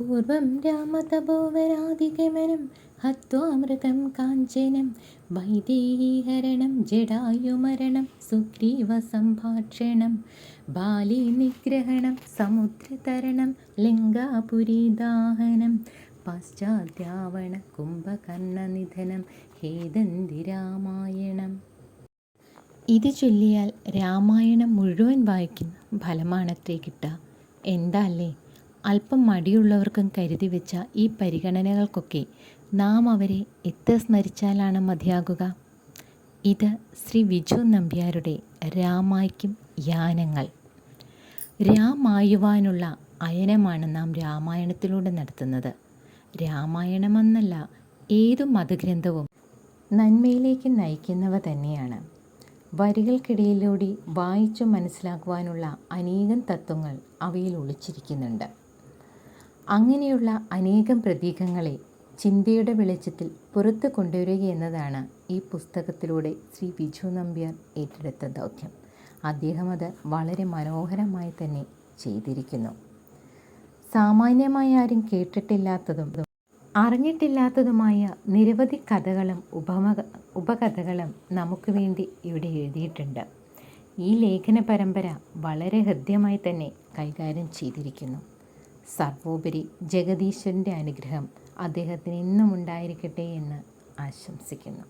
പൂർവം രാമതപോവനാദിഗമനം ഹത്വാമൃതം കാഞ്ചനം വൈദേഹീഹരണം ജടായുമരണം സുഗ്രീവസംഭാഷണം ബാലിനിഗ്രഹണം സമുദ്രതരണം ലങ്കാപുരീദാഹനം പാശ്ചാത്യാവണ കുംഭകർണനിധനം ഹേതന്തി രാമായണം ഇത് ചൊല്ലിയാൽ രാമായണം മുഴുവൻ വായിക്കുന്ന ഫലമാണത്രേ കിട്ടുക. എന്താ അല്ലേ? അല്പം മടിയുള്ളവർക്കും കരുതി വെച്ച ഈ പരിഗണനകൾക്കൊക്കെ നാം അവരെ എത്ര സ്മരിച്ചാലാണ് മതിയാകുക? ഇത് ശ്രീ വിജു നമ്പ്യാരുടെ രാമായ്ക്കും യാനങ്ങൾ. രാമായുവാനുള്ള അയനമാണ് നാം രാമായണത്തിലൂടെ നടത്തുന്നത്. രാമായണമെന്നല്ല ഏതു മതഗ്രന്ഥവും നന്മയിലേക്ക് നയിക്കുന്നവ തന്നെയാണ്. വരികൾക്കിടയിലൂടെ വായിച്ചു മനസ്സിലാക്കുവാനുള്ള അനേകം തത്വങ്ങൾ അവയിൽ ഒളിച്ചിരിക്കുന്നുണ്ട്. അങ്ങനെയുള്ള അനേകം പ്രതീകങ്ങളെ ചിന്തയുടെ വെളിച്ചത്തിൽ പുറത്തു കൊണ്ടുവരികയെന്നതാണ് ഈ പുസ്തകത്തിലൂടെ ശ്രീ വിജു നമ്പ്യാർ ഏറ്റെടുത്ത ദൗത്യം. അദ്ദേഹം അത് വളരെ മനോഹരമായി തന്നെ ചെയ്തിരിക്കുന്നു. സാമാന്യമായി ആരും കേട്ടിട്ടില്ലാത്തതും അറിഞ്ഞിട്ടില്ലാത്തതുമായ നിരവധി കഥകളും ഉപമ ഉപകഥകളും നമുക്ക് വേണ്ടി ഇവിടെ എഴുതിയിട്ടുണ്ട്. ഈ ലേഖന പരമ്പര വളരെ ഹൃദ്യമായി തന്നെ കൈകാര്യം ചെയ്തിരിക്കുന്നു. സർവോപരി ജഗദീശ്വരന്റെ അനുഗ്രഹം അദ്ദേഹത്തിന് ഇന്നും ഉണ്ടായിരിക്കട്ടെ എന്ന് ആശംസിക്കുന്നു.